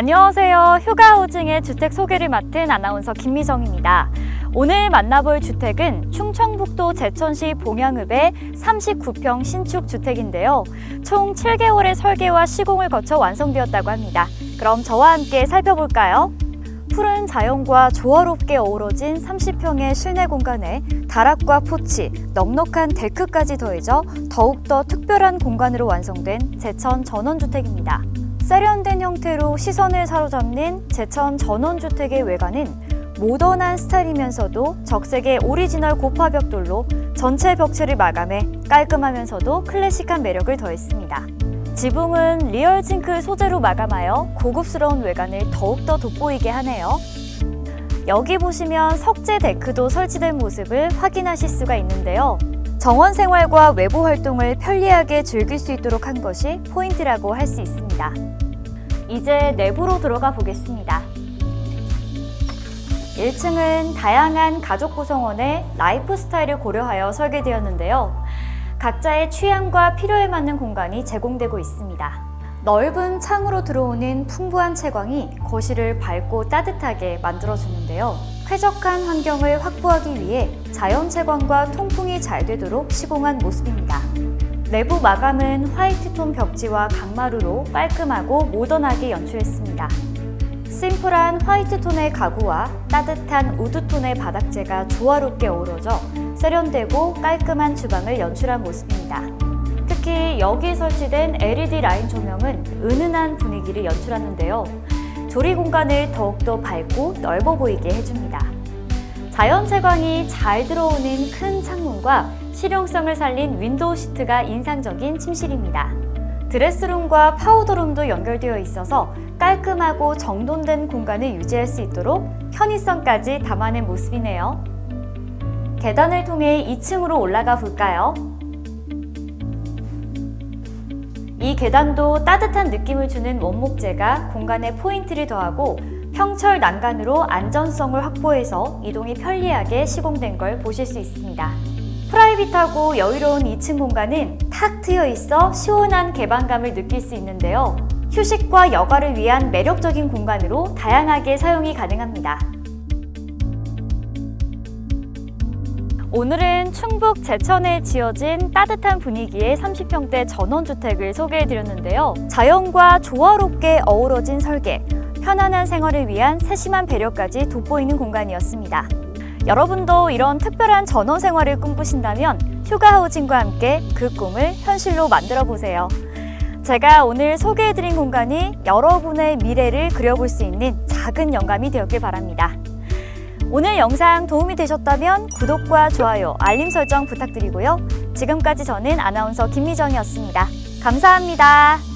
안녕하세요. 휴가호징의 주택 소개를 맡은 아나운서 김미정입니다. 오늘 만나볼 주택은 충청북도 제천시 봉양읍의 39평 신축 주택인데요. 총 7개월의 설계와 시공을 거쳐 완성되었다고 합니다. 그럼 저와 함께 살펴볼까요? 푸른 자연과 조화롭게 어우러진 30평의 실내 공간에 다락과 포치, 넉넉한 데크까지 더해져 더욱더 특별한 공간으로 완성된 제천 전원주택입니다. 세련된 형태로 시선을 사로잡는 제천 전원주택의 외관은 모던한 스타일이면서도 적색의 오리지널 고파 벽돌로 전체 벽체를 마감해 깔끔하면서도 클래식한 매력을 더했습니다. 지붕은 리얼 징크 소재로 마감하여 고급스러운 외관을 더욱더 돋보이게 하네요. 여기 보시면 석재 데크도 설치된 모습을 확인하실 수가 있는데요. 정원 생활과 외부 활동을 편리하게 즐길 수 있도록 한 것이 포인트라고 할 수 있습니다. 이제 내부로 들어가 보겠습니다. 1층은 다양한 가족 구성원의 라이프 스타일을 고려하여 설계되었는데요. 각자의 취향과 필요에 맞는 공간이 제공되고 있습니다. 넓은 창으로 들어오는 풍부한 채광이 거실을 밝고 따뜻하게 만들어주는데요. 쾌적한 환경을 확보하기 위해 자연 채광과 통풍이 잘 되도록 시공한 모습입니다. 내부 마감은 화이트톤 벽지와 강마루로 깔끔하고 모던하게 연출했습니다. 심플한 화이트톤의 가구와 따뜻한 우드톤의 바닥재가 조화롭게 어우러져 세련되고 깔끔한 주방을 연출한 모습입니다. 특히 여기 설치된 LED 라인 조명은 은은한 분위기를 연출하는데요. 조리 공간을 더욱더 밝고 넓어 보이게 해줍니다. 자연 채광이 잘 들어오는 큰 창문과 실용성을 살린 윈도우 시트가 인상적인 침실입니다. 드레스룸과 파우더룸도 연결되어 있어서 깔끔하고 정돈된 공간을 유지할 수 있도록 편의성까지 담아낸 모습이네요. 계단을 통해 2층으로 올라가 볼까요? 이 계단도 따뜻한 느낌을 주는 원목재가 공간에 포인트를 더하고 평철 난간으로 안전성을 확보해서 이동이 편리하게 시공된 걸 보실 수 있습니다. 프라이빗하고 여유로운 2층 공간은 탁 트여 있어 시원한 개방감을 느낄 수 있는데요. 휴식과 여가를 위한 매력적인 공간으로 다양하게 사용이 가능합니다. 오늘은 충북 제천에 지어진 따뜻한 분위기의 30평대 전원주택을 소개해드렸는데요. 자연과 조화롭게 어우러진 설계, 편안한 생활을 위한 세심한 배려까지 돋보이는 공간이었습니다. 여러분도 이런 특별한 전원 생활을 꿈꾸신다면 휴가 하우징과 함께 그 꿈을 현실로 만들어 보세요. 제가 오늘 소개해드린 공간이 여러분의 미래를 그려볼 수 있는 작은 영감이 되었길 바랍니다. 오늘 영상 도움이 되셨다면 구독과 좋아요, 알림 설정 부탁드리고요. 지금까지 저는 아나운서 김미정이었습니다. 감사합니다.